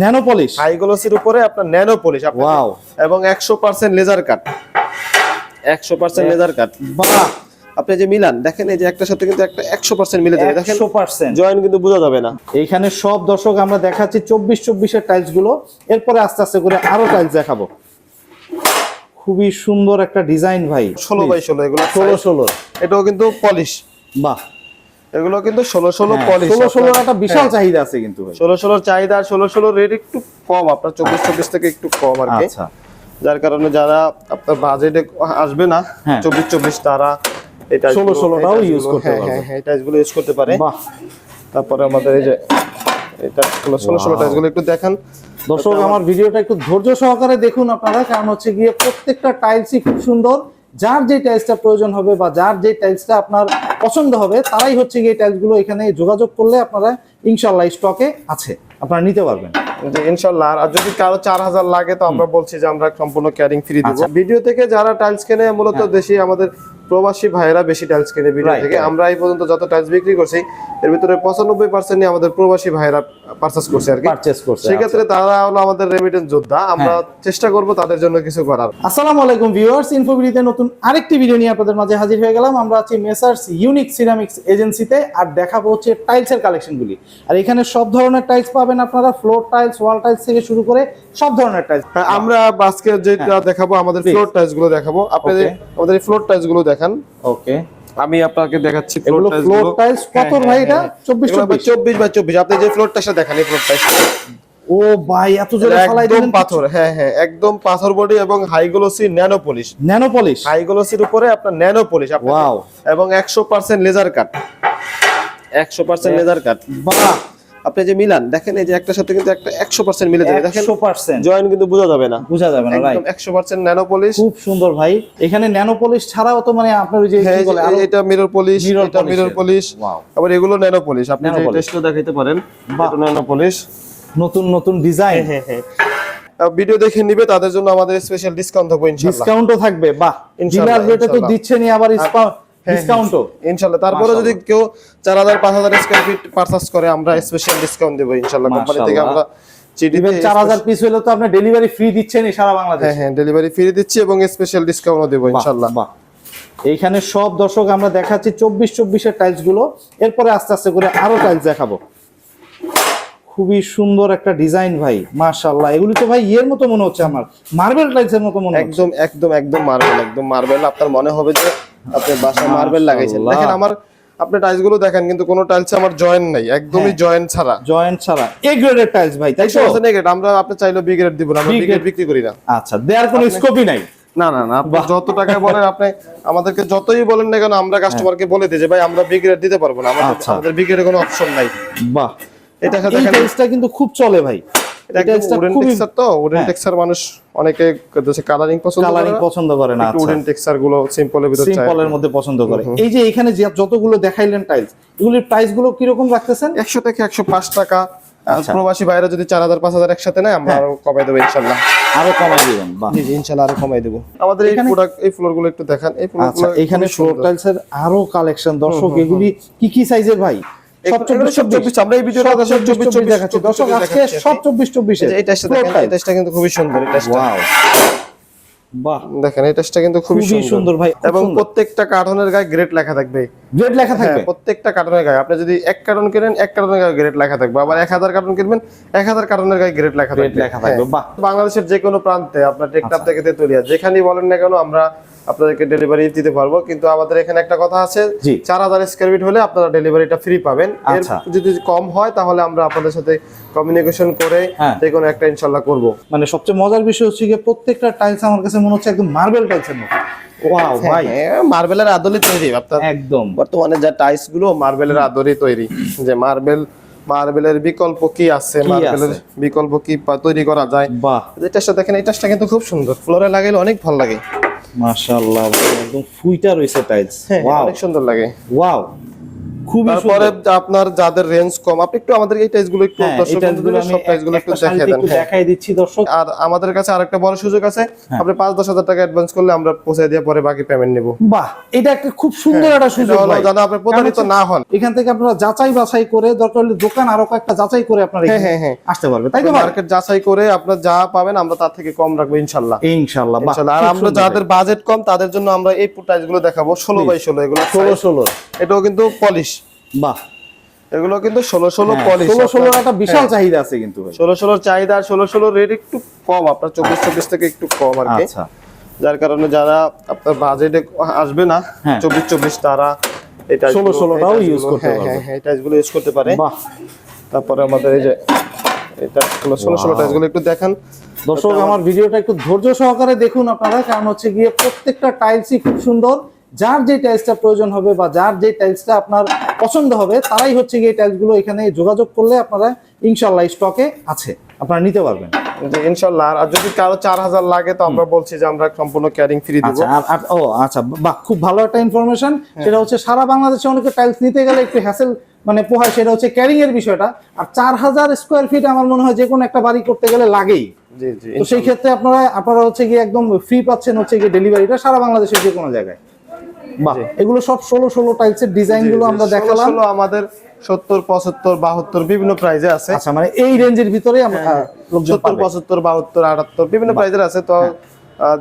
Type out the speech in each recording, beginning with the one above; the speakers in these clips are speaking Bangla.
ন্যানো পলিশ হাই গ্লোসির উপরে আপনার ন্যানো পলিশ ওয়াও এবং একশো পার্সেন্ট লেজার কাট একশো পার্সেন্ট লেজার কাট বাহ। আপনি যে মিলান দেখেন এই যে একটার সাথে কিন্তু একটা একশো পার্সেন্ট মিলে যাবে। দেখেন একশো পার্সেন্ট জয়েন কিন্তু বোঝা যাবে না। এইখানে সব দর্শক আমরা দেখাচ্ছি চব্বিশ চব্বিশের টাইলসগুলো। এরপরে আস্তে আস্তে করে আরও টাইলস দেখাবো। খুবই সুন্দর একটা ডিজাইন ভাই। ষোলো বাই ষোলো এগুলো ষোলো ষোলো। এটাও কিন্তু পলিশ বাহ। এগুলো কিন্তু ষোলো ষোলো পলিশ ষোলো ষোলো একটা বিশাল হ্যাঁ। চাহিদা আছে কিন্তু ষোলো ষোলোর চাহিদা ষোলো ষোলো রেট একটু কম আপনার চব্বিশ চব্বিশ থেকে একটু কম আর কি। আচ্ছা। যার কারণে যারা আপনার বাজেটে আসবে না হ্যাঁ। চব্বিশ চব্বিশ তারা এটা 16 16টাও use করতে পারবে। হ্যাঁ হ্যাঁ টাইসগুলো ইউজ করতে পারে। তারপরে আমাদের এই যে এটা ষোলো ষোলো ষোলো টাইসগুলো একটু দেখান। দর্শক আমার ভিডিওটা একটু ধৈর্য সহকারে দেখুন আপনারা কারণ হচ্ছে গিয়ে প্রত্যেকটা টাইলসই খুব সুন্দর। যার যে টাইলসটা প্রয়োজন হবে বা যার যে টাইলসটা আপনার পছন্দ হবে তারাই হচ্ছে গিয়ে টাইলসগুলো এখানে যোগাযোগ করলে আপনারা ইনশাল্লাহ স্টকে আছে আপনারা নিতে পারবেন যে ইনশাল্লাহ আর যদি কারও চার হাজার লাগে তো আমরা বলছি যে আমরা সম্পূর্ণ ক্যারিং ফ্রি দিব আচ্ছা। ভিডিও থেকে যারা টাইলস কেনে মূলত হ্যাঁ। দেশি আমাদের প্রবাসী ভাইয়েরা বেশি টাইলস কেনে ভিডিও থেকে আমরা এই পর্যন্ত যত টাইলস বিক্রি করছি এর ভিতরে পঁচানব্বই পার্সেন্টই আমাদের প্রবাসী ভাইয়েরা পারচেস করছে আর কি। পারচেস করছে সেক্ষেত্রে তারা হলো আমাদের রেমিটেন্স যোদ্ধা। আমরা হ্যাঁ। চেষ্টা করব তাদের জন্য কিছু করার। আসসালামু আলাইকুম ভিউয়ার্স ইনফোবিডিতে নতুন আরেকটি ভিডিও নিয়ে আপনাদের মাঝে হাজির হয়ে গেলাম। আমরা আছি মেসার্স ইউনিক সিরামিক্স এজেন্সিতে আর দেখাবো হচ্ছে টাইলসের কালেকশনগুলি আর এখানে সব ধরনের টাইলস পাবেন আপনারা ফ্লোর টাইলস ওয়াল টাইলস থেকে শুরু করে সব ধরনের টাইলস হ্যাঁ, আমরা আজকে যেটা দেখাবো আমাদের ফ্লোর টাইলসগুলো দেখাবো। আপনাদের আমাদের ফ্লোর টাইলসগুলো দেখান। ওকে। আমি আপনাকে দেখাচ্ছি এগুলো ফ্লোর টাইলস কত ভাই এটা? চব্বিশ চব্বিশ? চব্বিশ বাই চব্বিশ। আপনি যে ফ্লোর টাইলসটা দেখান এই ফ্লোর টাইলস ও ভাই এত জোরে ফালাই একদম দিলেন পাথর। হ্যাঁ হ্যাঁ একদম পাথর বডি এবং high glossy nano polish nano polish high গ্লোসির উপরে আপনার ন্যানো পলিশ ওয়াও এবং একশো পার্সেন্ট লেজার কাট একশো পার্সেন্ট লেজার কাট বাহ! আপনি যে মিলান দেখেন এই যে একটার সাথে কিন্তু একটা একশো পার্সেন্ট মিলে যাবে। দেখেন একশো পার্সেন্ট জয়েন কিন্তু বোঝা যাবে না। বোঝা যাবে না রাইট একদম একশো পার্সেন্ট ন্যানো পলিশ খুব সুন্দর ভাই। এখানে ন্যানো পলিশ ছাড়াও তো মানে আপনার ওই যে হ্যাঁ কি বলে আরও এটা মিরর পলিশ এটা মিরর পলিশ Wow. আবার এগুলো ন্যানো পলিশ আপনি যে টেস্টও দেখাইতে পারেন এটা ন্যানো পলিশ নতুন নতুন ডিজাইন ভিডিও দেখে নিবে তাদের জন্য আমাদের স্পেশাল ডিসকাউন্ট থাকবে ইনশাআল্লাহ। ডিসকাউন্টও থাকবে বাহ। ডিলার রেটে তো। দিচ্ছেনই আবার ডিসকাউন্টও ইনশাআল্লাহ তারপরে যদি কেউ চার হাজার পাঁচ হাজার স্কোয়ার ফিট পারচেস করে আমরা স্পেশাল ডিসকাউন্ট দেবো ইনশাআল্লাহ কোম্পানি থেকে। আমরা চিঠি ইভেন পিস হলে তো আপনি ডেলিভারি ফ্রি দিচ্ছেন সারা বাংলাদেশ। হ্যাঁ হ্যাঁ ডেলিভারি ফ্রি দিচ্ছি এবং স্পেশাল ডিসকাউন্টও দেবো ইনশাআল্লাহ বাহ। এইখানে সব দর্শক আমরা দেখাচ্ছি চব্বিশ চব্বিশের টাইলসগুলো। এরপরে আস্তে আস্তে করে আরও টাইলস দেখাবো। খুবই সুন্দর একটা ডিজাইন ভাই মাশাআল্লাহ। এগুলি তো ভাই ইয়ের মতো মনে হচ্ছে আমার। মার্বেল টাইলসের মতো মনে একদম একদম একদম মার্বেল একদম মার্বেল আপনার মনে হবে যে আপনি বাসা মার্বেল লাগাইছেন। দেখেন আমার আপনি টাইলসগুলো দেখেন কিন্তু কোনো টাইলস আমার জয়েন্ট নাই। একদমই হ্যাঁ। জয়েন্ট ছাড়া। জয়েন্ট ছাড়া। এ গ্রেডের টাইলস ভাই তাই তো? পার্সেন্ট গ্রেড আমরা আপনি চাইলেও বি গ্রেড দিব না আমরা বি গ্রেড বিক্রি করি না। আচ্ছা দেওয়ার কোনো স্কোপই নাই? না না না আপনি যত টাকায় বলেন আপনি আমাদেরকে যতই বলেন না কেন আমরা কাস্টমারকে বলে দিই যে ভাই আমরা বি গ্রেড দিতে পারব না। আমাদের আচ্ছা। আমাদের বি গ্রেডের কোনো অপশন নাই। বাহ। এটা এই দেখেন টাইলসটা কিন্তু খুব চলে ভাই। তো হ্যাঁ। টেক্সচার মানুষ অনেকে কালারিং পছন্দ কালারিং পছন্দ করে না আচ্ছা। উডেন টেক্সচারগুলো সিম্পলের ভিতর সিম্পলের মধ্যে পছন্দ করে। এই যে এখানে যে যতগুলো দেখাইলেন টাইলস এগুলির প্রাইসগুলো রাখতেছেন? একশো থেকে একশো পাঁচ টাকা। আর আচ্ছা। প্রবাসী বাইরে যদি চার হাজার পাঁচ হাজার একসাথে নেয় আমরা আরও কমাই দেবো ইনশাল্লাহ। আরও কমাই দিবেন জি জি ইনশাল্লাহ আরও কমাই দেবো। আমাদের এই প্রোডাক্ট এই ফ্লোরগুলো একটু দেখান। এই ফ্লোর আচ্ছা এখানে ফ্লোর টাইলস এর আরও কালেকশন দর্শক এগুলি কি কি সাইজের ভাই? সব চব্বিশ সব চব্বিশ। আমরা এই ভিডিওটা সব চব্বিশ চব্বিশ দেখাচ্ছি দর্শক আজকে সব চব্বিশ চব্বিশ। এই টেস্টটা দেখেন কিন্তু খুবই সুন্দর এই বাহ। দেখেন এই টেস্টটা কিন্তু খুবই খুবই সুন্দর। ভাই, এবং প্রত্যেকটা কার্টনের গায়ে গ্রেড লেখা থাকবে। গ্রেড লেখা হ্যাঁ থাকবে? প্রত্যেকটা কার্টনের গায়ে। আপনি যদি এক কার্টন কিনেন এক কার্টনের গায়ে গ্রেড লেখা থাকবে। আবার এক হাজার কার্টন কিনবেন এক হাজার কার্টনের গায়ে গ্রেড লেখা থাকবে। লেখা থাকবে হ্যাঁ। বাহ। বাংলাদেশের যে কোনো প্রান্তে আপনার টেকটাপ আচ্ছা। থেকে তেতুলিয়া যেখানেই বলেন না কেন আমরা আপনাদেরকে ডেলিভারি দিতে পারব। কিন্তু আমাদের এখানে একটা কথা আছে চার হাজার স্কোয়ার ফিট হলে আপনারা ডেলিভারিটা ফ্রি পাবেন। আচ্ছা। যদি কম হয় তাহলে আমরা আপনাদের সাথে কমিউনিকেশন করে হ্যাঁ। যে কোনো একটা ইনশাল্লাহ করব। মানে সবচেয়ে মজার বিষয় হচ্ছে যে প্রত্যেকটা টাইলস আমার কাছে মনে হচ্ছে একদম মার্বেল টাইলসের মতো। ওয়াও ভাই। মার্বেলের আদলে তৈরি আপনার একদম। বর্তমানে যা টাইলসগুলো মার্বেলের আদরে তৈরি। যে মার্বেল মার্বেলের বিকল্প কি আছে? মার্বেলের বিকল্প কি তৈরি করা যায়? বাহ। এই টাচটা দেখেন এই টাচটা কিন্তু খুব সুন্দর। ফ্লোরে লাগাইলে অনেক ভালো লাগে। মাশাআল্লাহ একদম ফুইটা রয়েছে টাইলস হ্যাঁ ওয়াও অনেক সুন্দর লাগে। ওয়াও খুবই তারপরে আপনার যাদের রেঞ্জ কম আপনি একটু আমাদের এই টাইসগুলো একটু হ্যাঁ, সব একটু একটা দেন। দেখাই দিচ্ছি দর্শক আর আমাদের কাছে আরেকটা বড় সুযোগ আছে হ্যাঁ। আপনি পাঁচ দশ হাজার টাকা অ্যাডভান্স করলে আমরা পৌঁছে দিয়ে পরে বাকি পেমেন্ট নেব বাহ এটা একটা খুব সুন্দর একটা হ্যাঁ, সুযোগ হলো ভাই। যেন আপনি প্রতারিত না হন এখান থেকে আপনারা যাচাই বাছাই করে দরকার হলে দোকান আরও কয়েকটা যাচাই করে আপনারা হ্যাঁ, হ্যাঁ, হ্যাঁ। আসতে পারবে তাই তো মার্কেট যাচাই করে আপনার যা পাবেন আমরা তার থেকে কম রাখব ইনশাআল্লাহ বাহ ইনশাল্লাহ। আর আমরা যাদের বাজেট কম তাদের জন্য আমরা এই টাইসগুলো দেখাবো ষোলো বাই ষোলো এগুলো ভাই। ষোলো ষোলো এটাও কিন্তু পলিশ বাহ। এগুলো কিন্তু ষোলো ষোলো পলিশ ষোলো ষোলো একটা বিশাল হ্যাঁ। চাহিদা আছে কিন্তু ষোলো ষোলোর চাহিদা আর ষোলো ষোলোর রেট একটু কম আপনার চব্বিশ চব্বিশ থেকে একটু কম আর কি। আচ্ছা। যার কারণে যারা আপনার বাজেটে আসবে না হ্যাঁ। চব্বিশ চব্বিশ তারা এটা 16 16টাও use করতে পারবে। হ্যাঁ হ্যাঁ টাইসগুলো ইউজ করতে পারে। বাহ। তারপরে আমাদের এই যে এটা ষোলো ষোলো ষোলো টাইসগুলো একটু দেখেন। দর্শক আমার ভিডিওটা একটু ধৈর্য সহকারে দেখুন আপনারা কারণ হচ্ছে গিয়ে প্রত্যেকটা টাইলসই খুব সুন্দর। যার যে টাইলসটা প্রয়োজন হবে বা যার যে টাইলসটা আপনার পছন্দ হবে তারাই হচ্ছে গিয়ে টাইলসগুলো এখানে যোগাযোগ করলে আপনারা ইনশাল্লাহ স্টকে আছে। আপনারা নিতে পারবেন। যে ইনশাল্লাহ আর যদি কারও চার হাজার লাগে তো আমরা বলছি যে আমরা সম্পূর্ণ ক্যারিং ফ্রি দিব। আচ্ছা ও আচ্ছা বাহ খুব ভালো একটা ইনফরমেশন সেটা হচ্ছে সারা বাংলাদেশে অনেকে টাইলস নিতে গেলে একটু হ্যাসেল মানে পোহায় সেটা হচ্ছে ক্যারিং এর বিষয়টা। আর চার হাজার স্কোয়ার ফিট আমার মনে হয় যে কোনো একটা বাড়ি করতে গেলে লাগেই। তো সেই ক্ষেত্রে আপনারা আপনারা হচ্ছে গিয়ে একদম ফ্রি পাচ্ছেন হচ্ছে গিয়ে ডেলিভারিটা সারা বাংলাদেশের যে কোনো জায়গায়। এগুলো সব ষোলো ষোলো টাইলসের ডিজাইনগুলো আমরা দেখালাম। আমাদের সত্তর পঁচাত্তর বাহাত্তর বিভিন্ন প্রাইজে আছে। আচ্ছা মানে এই রেঞ্জের ভিতরে আমরা আহ, সত্তর পঁচাত্তর বাহাত্তর আটাত্তর বিভিন্ন প্রাইজের আছে। তো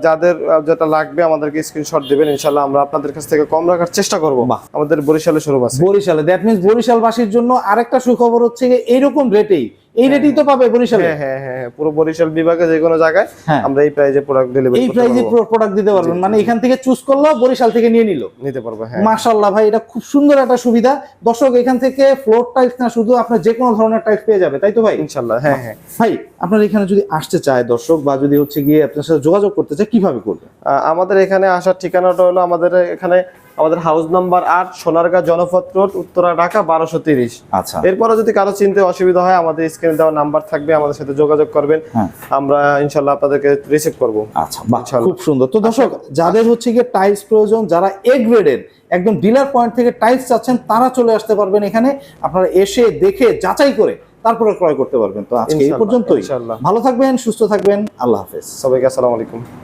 যাদের যেটা লাগবে আমাদেরকে স্ক্রিনশট দিবেন। ইনশাল্লাহ আমরা আপনাদের কাছ থেকে কম রাখার চেষ্টা করব। আমাদের বরিশালে শুরু আছে। বরিশালে দ্যাট মিনস বরিশালবাসীর জন্য আরেকটা সুখবর হচ্ছে গিয়ে এইরকম রেটেই এই রেটেই তো পাবে বরিশালে? হ্যাঁ হ্যাঁ হ্যাঁ হ্যাঁ, পুরো বরিশাল বিভাগে যে কোনো জায়গায় হ্যাঁ। আমরা এই প্রাইজে প্রোডাক্ট ডেলিভারি এই প্রাইজে প্রোডাক্ট দিতে পারবেন। মানে এখান থেকে চুজ করল বরিশাল থেকে নিয়ে নিল। নিতে পারব হ্যাঁ। মাশাল্লাহ ভাই এটা খুব সুন্দর একটা সুবিধা। দর্শক এখান থেকে ফ্লোর টাইলস না শুধু আপনার যে কোনো ধরনের টাইলস পেয়ে যাবে তাই তো ভাই? ইনশাল্লাহ হ্যাঁ হ্যাঁ। ভাই আপনার এখানে যদি আসতে চায় দর্শক বা যদি হচ্ছে গিয়ে আপনার সাথে যোগাযোগ করতে চায় কীভাবে করবে? আমাদের এখানে আসার ঠিকানাটা হলো আমাদের এখানে আমাদের হাউস নাম্বার আট সোনারগাঁ জনপথ রোড উত্তরা ঢাকা বারোশো তিরিশ। আচ্ছা। এরপরে যদি কারও চিনতে অসুবিধা হয় আমাদের স্ক্রিনে দেওয়া নাম্বার থাকবে আমাদের সাথে যোগাযোগ করবেন। হ্যাঁ। আমরা ইনশাল্লাহ আপনাদেরকে রিসিভ করব। আচ্ছা খুব সুন্দর। তো দর্শক যাদের হচ্ছে গিয়ে টাইলস প্রয়োজন যারা এ গ্রেডের একদম ডিলার পয়েন্ট থেকে টাইলস চাচ্ছেন তারা চলে আসতে পারবেন এখানে। আপনারা এসে দেখে যাচাই করে তারপরে ক্রয় করতে পারবেন। তো আজকে এই পর্যন্তই। ভালো থাকবেন সুস্থ থাকবেন। আল্লাহ হাফেজ। সবাইকে আসসালামু আলাইকুম এই তো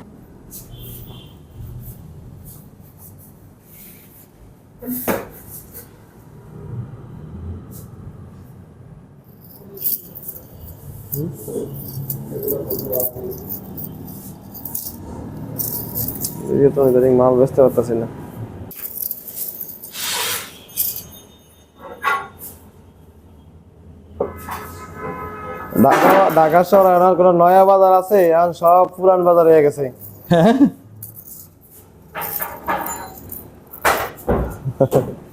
ইদানিং মাল বেচতে পারতেছি না। ঢাকা ঢাকা শহর আর কোনো নয়া বাজার আছে? আর সব পুরান বাজার হয়ে গেছে। হ্যাঁ? Merci. okay.